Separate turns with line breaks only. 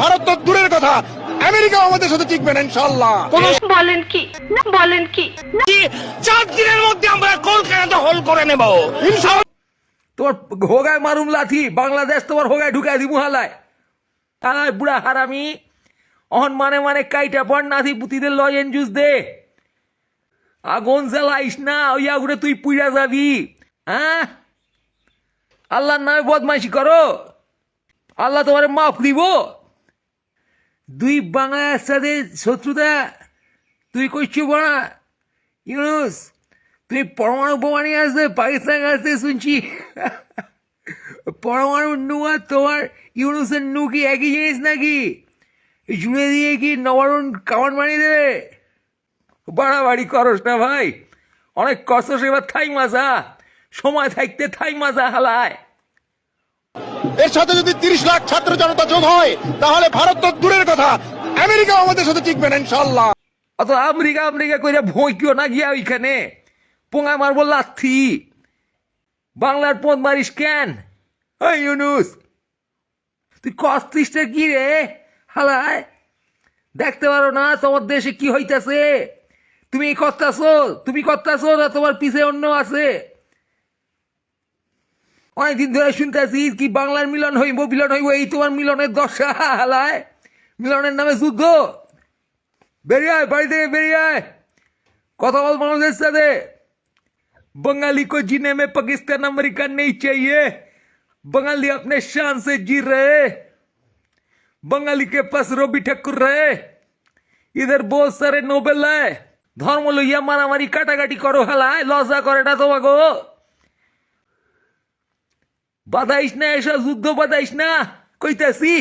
ভারত তো দূরের কথা। আমেরিকা আমাদের সাথে টিকবে না ইনশাল্লাহ
বলেন কি বলেন কি
চার দিনের মধ্যে আমরা কলকাতা দখল করে নেব।
তোমার হোগায় মারুম লাথি বাংলাদেশ তোমার হোগায় ঢুকাই দিমু হালায়। আয় বুড়া হারামি। অহন মানে মানে কাইটা পড় নাথি পুতিদের লজেন জুস দে। আগুন জ্বালাইস না ওই আগুনে তুই পুইরা যাবি। হ্যাঁ? আল্লাহর নামে বদমাইশি করো। আল্লাহ তোমার মাফ দিব। দুই বাংলার সাথে শত্রুতা। তুই কইছি বড়া, ইউনুস, তুই পরমাণু বোমা নিয়ে আসবে পাকিস্তান আসতে শুনছি। পরমাণু নু আর তোমার ইউনুসের নু কি একই জিনিস নাকি? জুড়ে দিয়ে কি নবারুণ কামান বানিয়ে দেবে? বাড়াবাড়ি করস না ভাই। অনেক কষ্ট সেবার থাই মাজা। সময় থাকতে থাই মাজা হালায়।
এর সাথে যদি তিরিশ লাখ ছাত্র জনতা যোগ হয়, তাহলে ভারত তো দূরের কথা। আমেরিকা আমাদের সাথে টিকবে না ইনশাল্লাহ
অত আমেরিকা আমেরিকা কইরা ভয় কিও না গিয়া ওইখানে। পোঙা মারবো লাথি। বাংলার পথ মারিস কেন? ওই ইউনুস, তুই কস্তিসটা কি রে? হালায়, দেখতে পারো না তোমার দেশে কি হইতাছে। তুমি করতাছো তুমি করতাছো না তোমার পিছে অন্য আছে। অনেকদিন ধরে শুনতেছি কি বাংলার মিলন হইব মিলন হইব এই তোমার মিলনের দশা হালায় মিলনের নামে যুদ্ধ বেরিয়ে আয় বাড়ি থেকে বেরিয়ে আয় কথা বল মানুষের সাথে बंगाली को जीने में पाकिस्तान अमेरिका नहीं चाहिए बंगाली अपने शान से जी रहे बंगाली के पास रोबी ठाकुर रहे इधर बहुत सारे নোবেল है ধর্ম লইয়া মারামারি কাটাকাটি করো হেলায় লজ্জা করে না তোমাকে বাধাইস না এসব যুদ্ধ বাধাইস না কইতাছি।